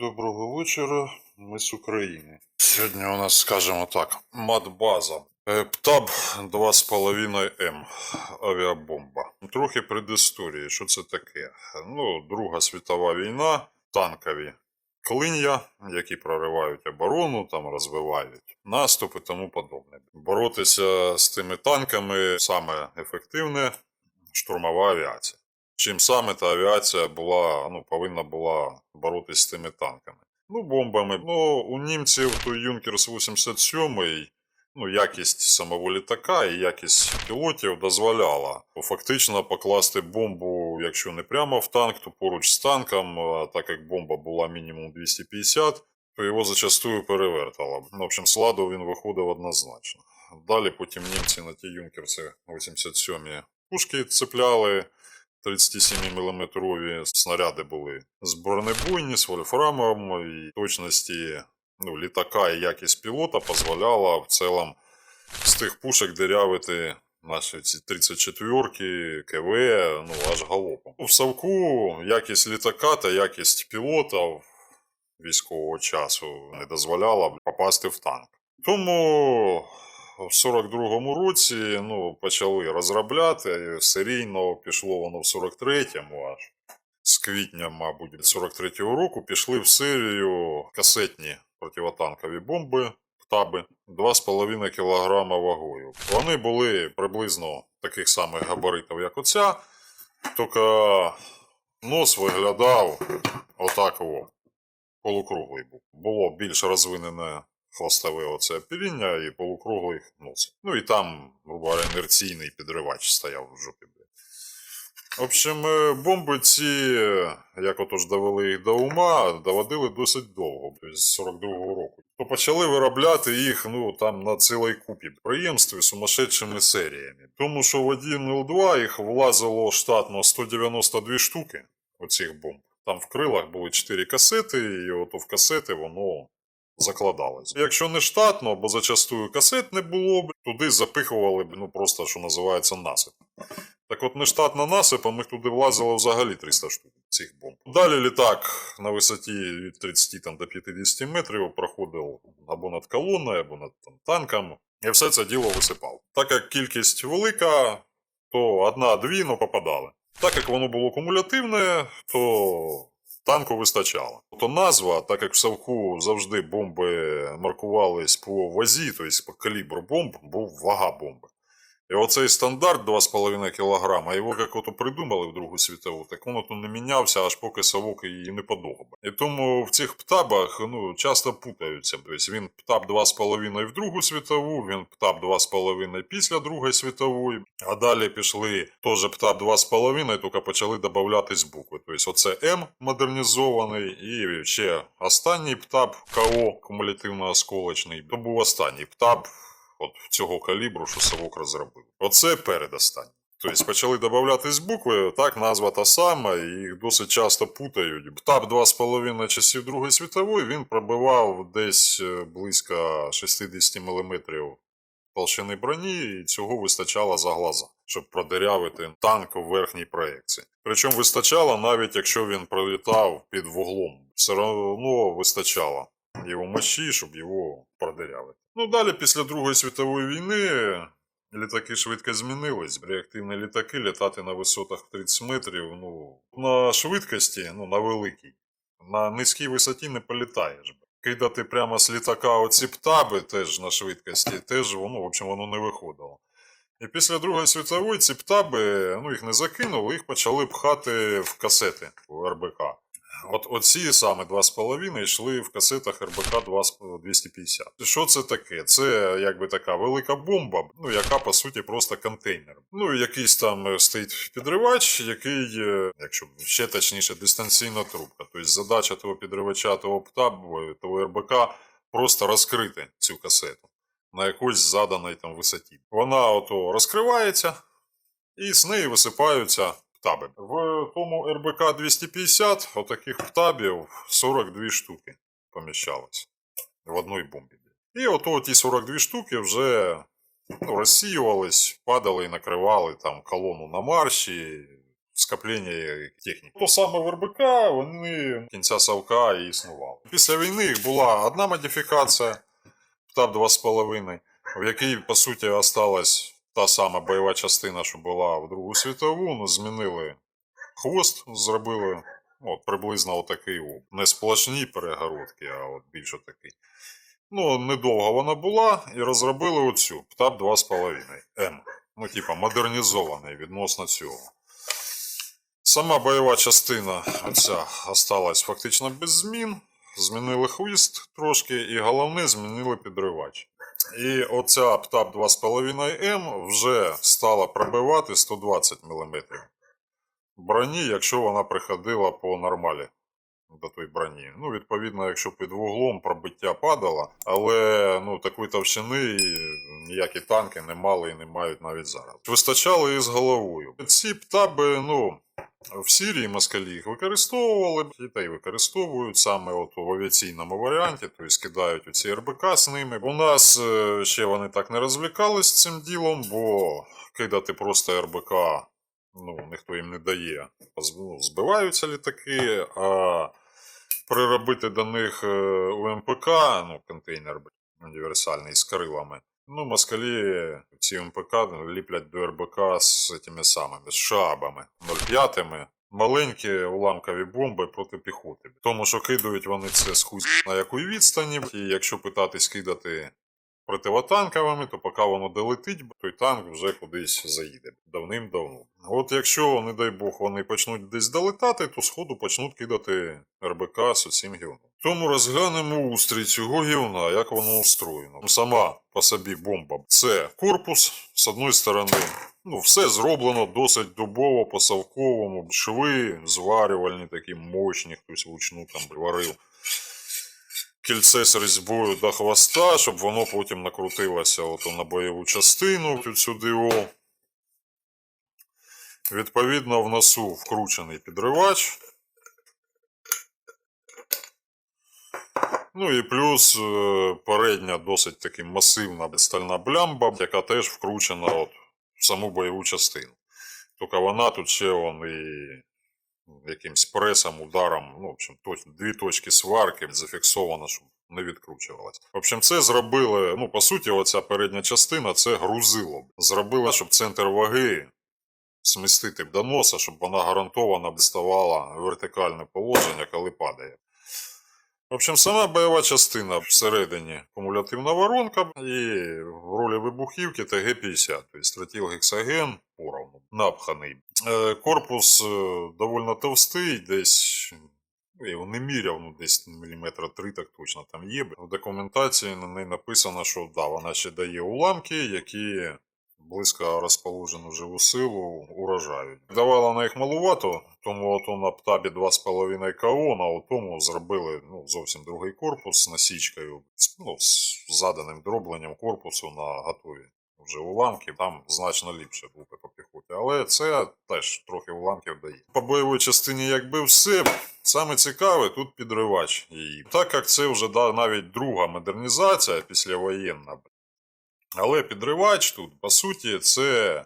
Доброго вечора, ми з України. Сьогодні у нас, скажімо так, матбаза. Е, ПТАБ 2,5М авіабомба. Трохи предісторії, що це таке? Ну, Друга світова війна, танкові клин'я, які проривають оборону, там розвивають наступ і тому подобне. Боротися з тими танками саме ефективне штурмова авіація. Чим саме та авіація була, ну, повинна була боротися з тими танками. Ну, бомбами. Ну, у німців той Юнкерс 87 ну, якість самого літака і якість пілотів дозволяла фактично покласти бомбу, якщо не прямо в танк, то поруч з танком, а так як бомба була мінімум 250, то його зачастую перевертало. Ну, в общем, з ладу він виходив однозначно. Далі потім німці на ті Юнкерси 87 пушки цепляли. 37-мм снаряди були з бронебойні, з вольфрамом і точності ну, літака і якість пілота дозволяла в цілому з тих пушек дирявити наші ці 34-ки, КВ, ну аж галопом. У Савку якість літака та якість пілота військового часу не дозволяла попасти в танк. Тому в 42-му році ну, почали розробляти. Серійно пішло воно в 43-му аж. З квітня, мабуть, 43-го року пішли в серію касетні противотанкові бомби птаби 2,5 кг вагою. Вони були приблизно таких самих габаритів, як оця, тільки нос виглядав отак о, полукруглий був. Було більш розвинене хвостове оце опіріння і полукруглий нос. Ну і там, грубо говоря, інерційний підривач стояв в жопі. В общем, е, бомби ці, е, як отож довели їх до ума, доводили досить довго, з 42-го року. То почали виробляти їх ну, там на цілій купі підприємств з сумасшедшими серіями. Тому що в 1.02 їх влазило штатно 192 штуки оцих бомб. Там в крилах були 4 касети, і ото в касети воно закладалось. Якщо не штатно, бо зачастую касет не було б, туди запихували б, ну просто що називається насип. Так от нештатна насип, а ми туди влазило взагалі 300 штук цих бомб. Далі літак на висоті від 30 там, до 50 метрів проходив або над колоною, або над там, танком, і все це діло висипав. Так як кількість велика, то одна-дві ну, попадали. Так як воно було кумулятивне, то танку вистачало. То назва, так як в Савку завжди бомби маркувались по вазі, тобто по калібру бомб, був вага бомби. І оцей стандарт 2,5 кг, його як ото придумали в Другу світову, так воно то не мінявся, аж поки Савок її не подобав. І тому в цих птабах ну, часто путаються. Тобто він птаб 2,5 в Другу світову, він птаб 2,5 після Другої світової, а далі пішли теж птаб 2,5, тільки почали додаватись букви. Тобто оце М модернізований і ще останній птаб КО кумулятивно-осколочний. То був останній птаб от цього калібру, що Савок розробив. Оце передостанній. Тобто почали додаватись букви, так назва та сама, і їх досить часто путають. Птаб 2,5 часів Другої світової він пробивав десь е, близько 60 мм толщини броні, і цього вистачало за глаза, щоб продирявити танк у верхній проекції. Причому вистачало навіть якщо він пролітав під вуглом. Все одно вистачало його мощі, щоб його продирявити. Ну, далі, після Другої світової війни, літаки швидко змінились. Реактивні літаки літати на висотах 30 метрів, ну, на швидкості, ну, на великій. На низькій висоті не політаєш. Кидати прямо з літака оці птаби теж на швидкості, теж воно, в общем, воно не виходило. І після Другої світової ці птаби, ну їх не закинули, їх почали пхати в касети у РБК. От оці саме 2,5 йшли в касетах РБК 250. Що це таке? Це якби така велика бомба, ну яка по суті просто контейнер. Ну якийсь там е, стоїть підривач, який, е, якщо ще точніше, дистанційна трубка. Тобто задача того підривача, того птабу, того РБК просто розкрити цю касету на якоїсь заданій там висоті. Вона ото розкривається, і з неї висипаються птаби. В тому РБК 250 отаких птабів 42 штуки поміщалось в одній бомбі. І ото ті 42 штуки вже ну, розсіювались, падали і накривали там колону на марші, скоплення техніки. То саме в РБК вони кінця Савка і існували. Після війни їх була одна модифікація, ПТАП 2,5, в якій, по суті, осталась та сама бойова частина, що була в Другу світову, ну, змінили хвост, зробили от, приблизно отакий. Не сплошні перегородки, а от більш отакий. Ну, недовго вона була, і розробили оцю ПТАП 2,5 М. Ну, типа, модернізований відносно цього. Сама бойова частина оця осталась фактично без змін. Змінили хвіст трошки, і головне змінили підривач. І оця ПТАП 2,5М вже стала пробивати 120 мм броні, якщо вона приходила по нормалі до тої броні. Ну, відповідно, якщо під вуглом пробиття падало, але ну, такої товщини ніякі танки не мали і не мають навіть зараз. Вистачало і з головою. Ці птаби, ну. В Сірії москалі їх використовували, і й використовують саме от в авіаційному варіанті, тобто скидають у ці РБК з ними. У нас е, ще вони так не розвлікались цим ділом, бо кидати просто РБК ну, ніхто їм не дає. Ну, Збиваються літаки, а приробити до них е, УМПК, ну, контейнер універсальний з крилами. Ну, москалі ці МПК ліплять до РБК з тими самими, з шабами 0,5. Маленькі уламкові бомби проти піхоти. Тому що кидають вони це з хуй на якої відстані. І якщо питатись кидати противотанковими, то поки воно долетить, той танк вже кудись заїде давним-давно. От якщо, не дай Бог, вони почнуть десь долетати, то сходу почнуть кидати РБК з цим гівном. Тому розглянемо устрій цього гівна, як воно устроєно. Сама по собі бомба. Це корпус з одної сторони. Ну, все зроблено досить дубово, по-совковому. Шви зварювальні, такі мощні, хтось вручну там варив кільце з різьбою до хвоста, щоб воно потім накрутилося от на бойову частину тут сюди. Відповідно, в носу вкручений підривач. Ну і плюс е, передня досить таки масивна стальна блямба, яка теж вкручена от в саму бойову частину. Тільки вона тут ще вон і якимсь пресом, ударом, ну, в общем, точно дві точки сварки зафіксовано, щоб не відкручувалось. В общем, це зробили, ну, по суті, оця передня частина це грузило. Зробили, щоб центр ваги смістити до носа, щоб вона гарантовано діставала вертикальне положення, коли падає. В общем, сама бойова частина всередині кумулятивна воронка і в ролі вибухівки ТГ-50, тобто гексаген поровну, напханий. Е, Корпус е, довольно товстий, десь. ну, Я його не міряв, ну десь міліметра три так точно там є. В документації на неї написано, що да, вона ще дає уламки, які близько розположену живу силу уражають. Давала на їх малувато, тому от на птабі 2,5 КО, на тому зробили ну, зовсім другий корпус з насічкою, ну, з заданим дробленням корпусу на готові вже уламки, там значно ліпше бути по піхоті. Але це теж трохи уламків дає. По бойовій частині, якби все, саме цікаве тут підривач її. Так як це вже навіть друга модернізація післявоєнна, але підривач тут, по суті, це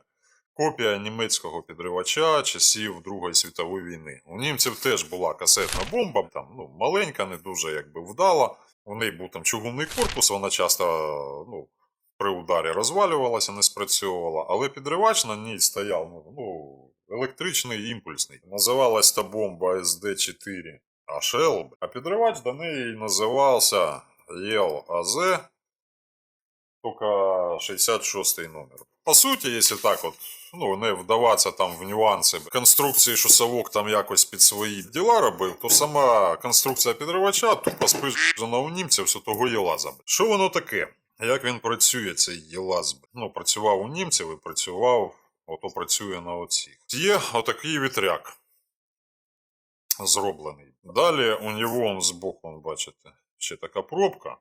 копія німецького підривача часів Другої світової війни. У німців теж була касетна бомба, там ну, маленька, не дуже якби вдала. У неї був там чугунний корпус, вона часто ну, при ударі розвалювалася, не спрацьовувала, але підривач на ній стояв ну, ну, електричний імпульсний. Називалась та бомба СД-4 HL, а підривач до неї називався ЄЛАЗ тільки 66 номер. По суті, якщо так от, ну, не вдаватися там в нюанси конструкції, що совок там якось під свої діла робив, то сама конструкція підривача тупо спижена у німців все того єлаза. Що воно таке? Як він працює, цей єлаз? Ну, працював у німців і працював, ото працює на оцих. Є отакий вітряк зроблений. Далі у нього збоку, бачите, ще така пробка.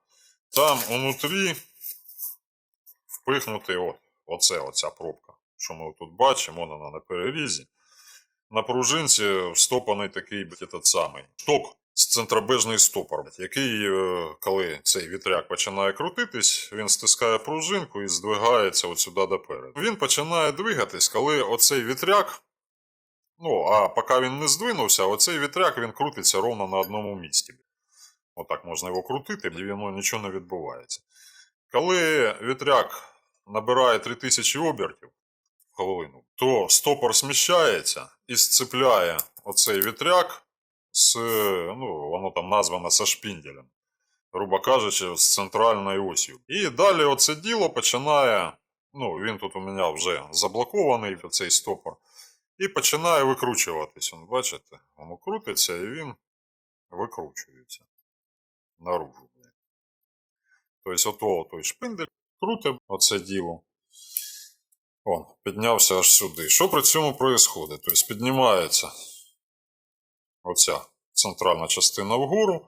Там внутрі впихнути от, оце, оця пробка, що ми тут бачимо, вона на перерізі. На пружинці встопаний такий этот самий шток з центробежний стопор, який, е, коли цей вітряк починає крутитись, він стискає пружинку і здвигається от сюди допереду. Він починає двигатись, коли оцей вітряк Ну, а поки він не здвинувся, оцей вітряк він крутиться ровно на одному місці. Отак можна його крутити, і воно нічого не відбувається. Коли вітряк набирає 3000 обертів в хвилину, то стопор сміщається і сцепляє оцей вітряк з, ну, воно там названо со шпінделем, грубо кажучи, з центральною осью. І далі оце діло починає, ну, він тут у мене вже заблокований, цей стопор, і починає викручуватись. Бачите, воно крутиться і він викручується наружу. Тобто, ото той шпиндель крутить оце діло. О, піднявся аж сюди. Що при цьому відбувається? Тобто піднімається оця центральна частина вгору,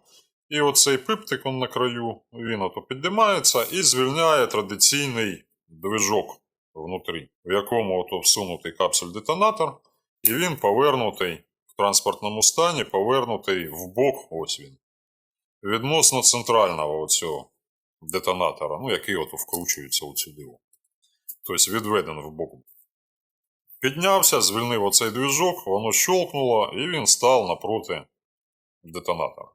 і оцей пиптик он на краю, він ото піднімається і звільняє традиційний движок внутрі, в якому ото всунутий капсуль-детонатор, і він повернутий в транспортному стані, повернутий в бок, ось він. Відносно центрального оцього детонатора, ну, який ото вкручується у цю диву. Тобто відведено в бок. Піднявся, звільнив оцей двіжок, воно щолкнуло, і він став напроти детонатора.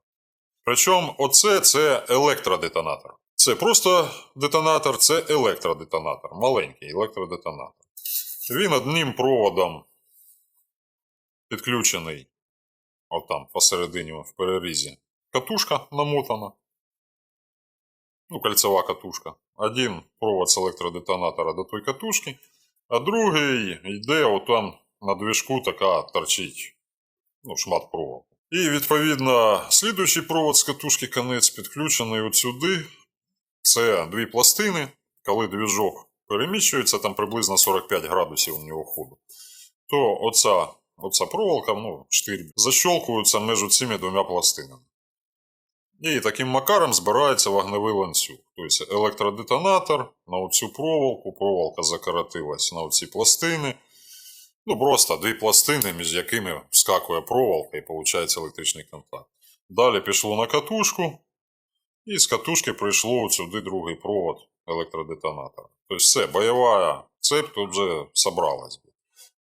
Причому оце це електродетонатор. Це просто детонатор, це електродетонатор, маленький електродетонатор. Він одним проводом підключений, отам посередині в перерізі, катушка намотана. Ну, кольцева катушка. Один провод з електродетонатора до той катушки, а другий йде отам на движку така торчить ну, шмат проводу. І відповідно слідуючий провод з катушки конець підключений от сюди. Це дві пластини. Коли двіжок переміщується, там приблизно 45 градусів у нього ходу, то оця, оця проволока, ну, штирь, защолкується між цими двома пластинами. І таким макаром збирається вогневий ланцюг. Тобто електродетонатор на оцю проволоку, проволока закоротилась на оці пластини. Ну, просто дві пластини, між якими вскакує проволока і виходить електричний контакт. Далі пішло на катушку, і з катушки прийшло сюди другий провод електродетонатора. Тобто все, бойова цепь тут вже собралась.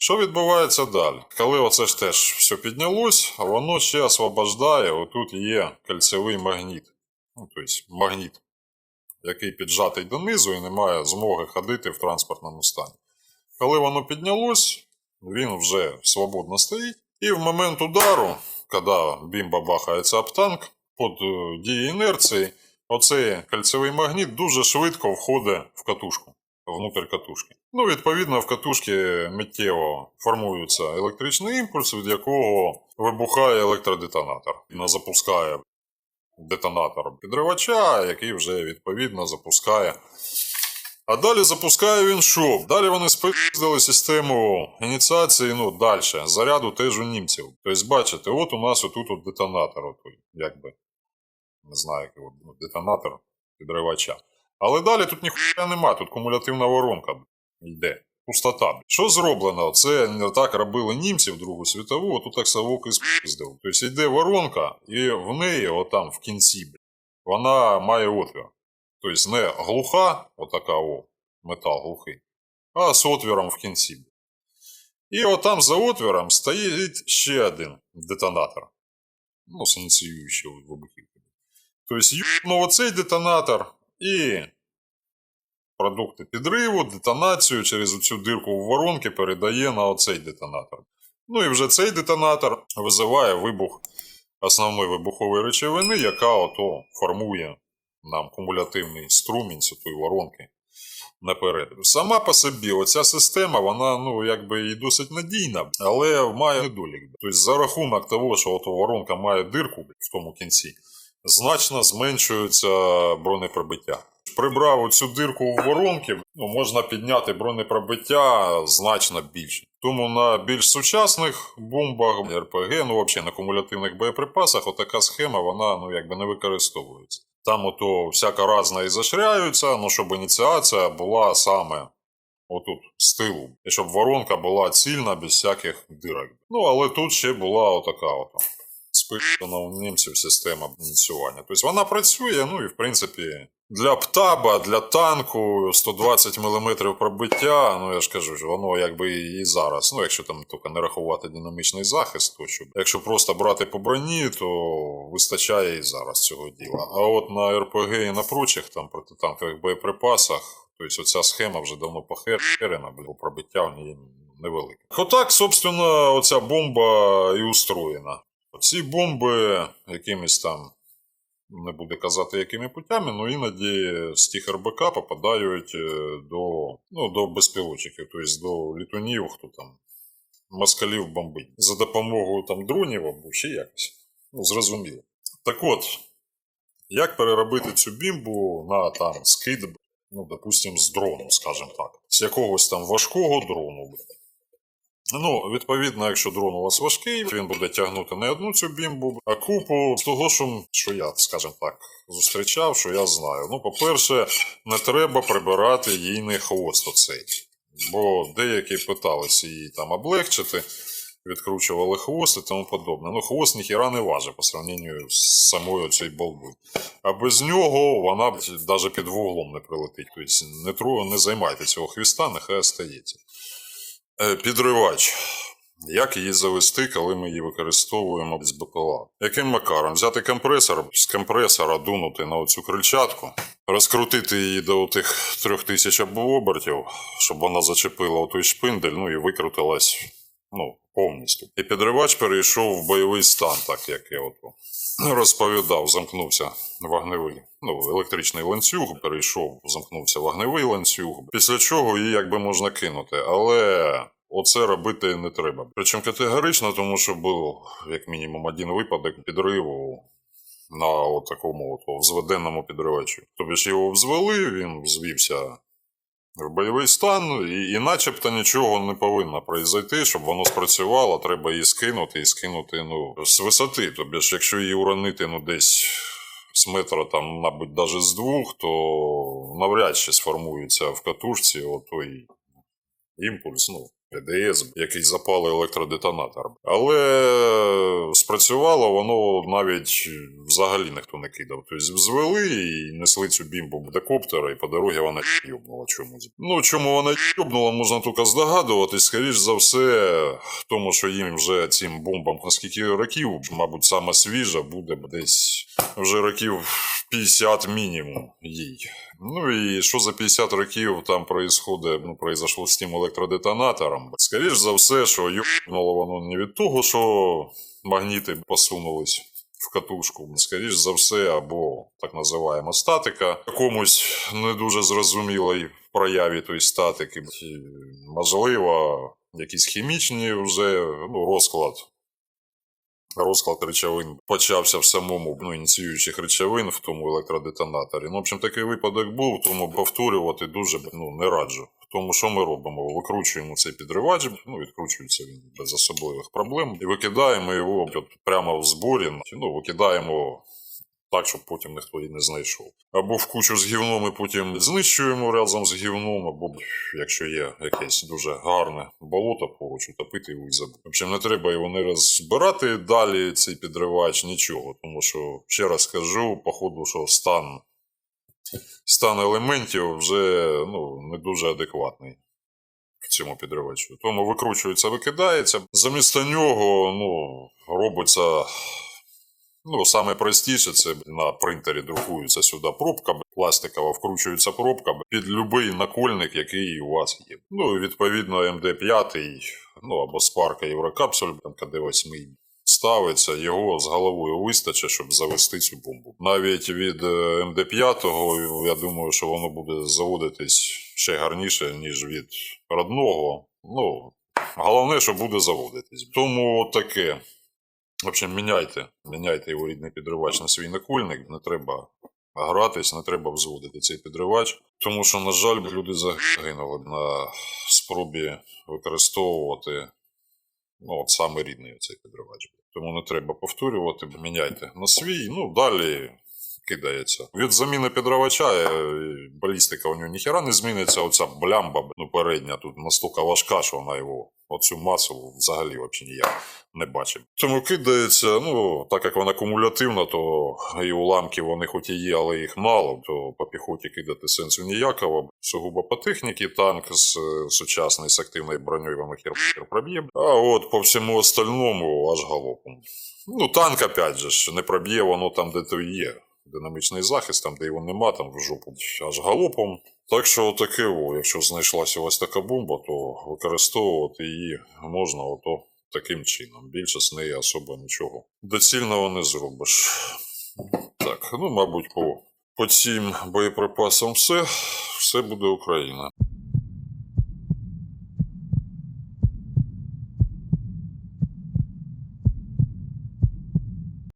Що відбувається далі? Коли оце ж теж все піднялось, воно ще освобождає, отут є кольцевий магніт. Ну, тобто магніт, який піджатий донизу і не має змоги ходити в транспортному стані. Коли воно піднялось, він вже свободно стоїть. І в момент удару, коли бімба бахається об танк, під е, дією інерції, оцей кольцевий магніт дуже швидко входить в катушку, внутрь катушки. Ну, відповідно, в катушці миттєво формується електричний імпульс, від якого вибухає електродетонатор. Він запускає детонатор підривача, який вже відповідно запускає. А далі запускає він що? Далі вони спиздили систему ініціації, ну, далі, заряду теж у німців. Тобто, бачите, от у нас отут от детонатор, от, якби, не знаю, який от, ну, детонатор підривача. Але далі тут ніхуя нема, тут кумулятивна воронка йде. Пустота. Що зроблено? Це не так робили німці в Другу світову, тут так Савок і спиздив. Тобто йде воронка, і в неї, отам в кінці, вона має отвір. Тобто не глуха, отака о, метал глухий, а з отвіром в кінці. І отам за отвіром стоїть ще один детонатор. Ну, з ініціюючого вибухівки. Тобто юбнув оцей детонатор і продукти підриву, детонацію через цю дирку в воронки передає на оцей детонатор. Ну і вже цей детонатор визиває вибух основної вибухової речовини, яка ото формує нам кумулятивний струмінь цієї воронки наперед. Сама по собі оця система, вона ну, якби і досить надійна, але має недолік. Тобто за рахунок того, що ото воронка має дирку в тому кінці, значно зменшується бронепробиття. Прибрав оцю дирку в воронки, ну, можна підняти бронепробиття значно більше. Тому на більш сучасних бомбах, РПГ, ну взагалі на кумулятивних боєприпасах, отака схема вона ну, якби не використовується. Там ото всяка разна і заширяються, ну щоб ініціація була саме отут з тилу. І щоб воронка була цільна, без всяких дирок. Ну, але тут ще була отака ото списана у німців система ініціювання. Тобто вона працює, ну і в принципі Для птаба, для танку 120 мм пробиття, ну я ж кажу, що воно якби і зараз. Ну, якщо там тільки не рахувати динамічний захист, то що якщо просто брати по броні, то вистачає і зараз цього діла. А от на РПГ і на прочих там протитанкових боєприпасах, тобто оця схема вже давно похерена, бо пробиття в ній невелике. Отак, собственно, оця бомба і устроєна. Ці бомби якимись там не буде казати, якими путями, але іноді з тих РБК попадають е, до, ну, до безпілотчиків, тобто до літунів, хто там москалів бомбить. За допомогою там дронів або ще якось. Ну, зрозуміло. Так от, як переробити цю бімбу на там скид, ну, допустим, з дрону, скажімо так, з якогось там важкого дрону. Ну, відповідно, якщо дрон у вас важкий, він буде тягнути не одну цю бімбу, а купу з того, що, що я, скажімо так, зустрічав, що я знаю. Ну, по-перше, не треба прибирати їйний хвост оцей. Бо деякі питалися її там облегчити, відкручували хвост і тому подобне. Ну, хвост ніхіра не важить по сравненню з самою цією болбою. А без нього вона навіть під вуглом не прилетить. Тобто не, не займайте цього хвіста, нехай остається. Е, Підривач. Як її завести, коли ми її використовуємо з БПЛА? Яким макаром? Взяти компресор, з компресора дунути на оцю крильчатку, розкрутити її до тих трьох тисяч обертів, щоб вона зачепила отой шпиндель, ну і викрутилась ну, повністю. І підривач перейшов в бойовий стан, так як я от розповідав, замкнувся вогневий. Ну, електричний ланцюг перейшов, замкнувся вогневий ланцюг, після чого її якби можна кинути. Але оце робити не треба. Причому категорично, тому що був як мінімум один випадок підриву на от такому от взведеному підривачі. Тобто його взвели, він взвівся бойовий стан, і, і начебто нічого не повинно произойти, щоб воно спрацювало, треба її скинути і скинути ну, з висоти. Тобто, якщо її уронити ну, десь з метра, там, мабуть, навіть з двох, то навряд чи сформується в катушці отой імпульс, ну, ПДС, який запалив електродетонатор. Але спрацювало воно навіть взагалі ніхто не кидав. Тобто взвели і несли цю бімбу до коптера, і по дорозі вона юбнула чомусь. Ну, чому вона юбнула, можна тільки здогадуватись. Скоріш за все, тому, що їм вже цим бомбам наскільки років, мабуть, саме свіжа буде десь вже років 50 мінімум їй. Ну і що за 50 років там происходить, ну, произошло з тим електродетонатором? Скоріш за все, що юбнуло воно не від того, що магніти посунулись в катушку. Скоріш за все, або так називаємо статика, якомусь не дуже зрозумілій прояві тої статики. Можливо, якісь хімічні вже ну, розклад розклад речовин почався в самому ну, ініціюючих речовин в тому електродетонаторі. Ну, в общем, такий випадок був, тому повторювати дуже ну, не раджу. Тому що ми робимо? Викручуємо цей підривач, ну відкручується він без особливих проблем, і викидаємо його прямо в зборі. Ну, викидаємо так, щоб потім ніхто її не знайшов. Або в кучу з гівном і потім знищуємо разом з гівном, або якщо є якесь дуже гарне болото поруч, утопити його і забути. В общем, не треба його не розбирати далі, цей підривач, нічого. Тому що, ще раз скажу, походу, що стан, стан елементів вже ну, не дуже адекватний. В цьому підривачу. Тому викручується, викидається. Замість нього ну, робиться Ну, саме простіше, це на принтері друкується сюди пробка пластикова, вкручується пробка під будь-який накольник, який у вас є. Ну, відповідно, МД5, ну або спарка Єврокапсуль, там КД-8 ставиться, його з головою вистачить, щоб завести цю бомбу. Навіть від е, МД5, я думаю, що воно буде заводитись ще гарніше, ніж від родного. Ну, головне, що буде заводитись. Тому таке. В общем, міняйте, міняйте його рідний підривач на свій накульник, Не треба гратись, не треба взводити цей підривач. Тому що, на жаль, люди загинули на спробі використовувати ну, от саме рідний цей підривач. Тому не треба повторювати, міняйте на свій. Ну, далі кидається. Від заміни підривача е, балістика у нього ніхера не зміниться. Оця блямба ну, передня тут настільки важка, що вона його оцю масу взагалі взагалі ніяк не бачив. Тому кидається, ну, так як вона кумулятивна, то і уламки вони хоч і є, але їх мало, то по піхоті кидати сенсу ніякого. Сугубо по техніці танк з е, сучасний з активною броньою воно хер, хер проб'є. А от по всьому остальному аж галопом. Ну, танк, опять же, ж, не проб'є воно там, де то є. Динамічний захист, там, де його нема, там в жопу аж галопом. Так що таке, о, якщо знайшлася ось така бомба, то використовувати її можна ото таким чином. Більше з неї особо нічого доцільного не зробиш. Так, ну, мабуть, по, по цим боєприпасам все. Все буде Україна.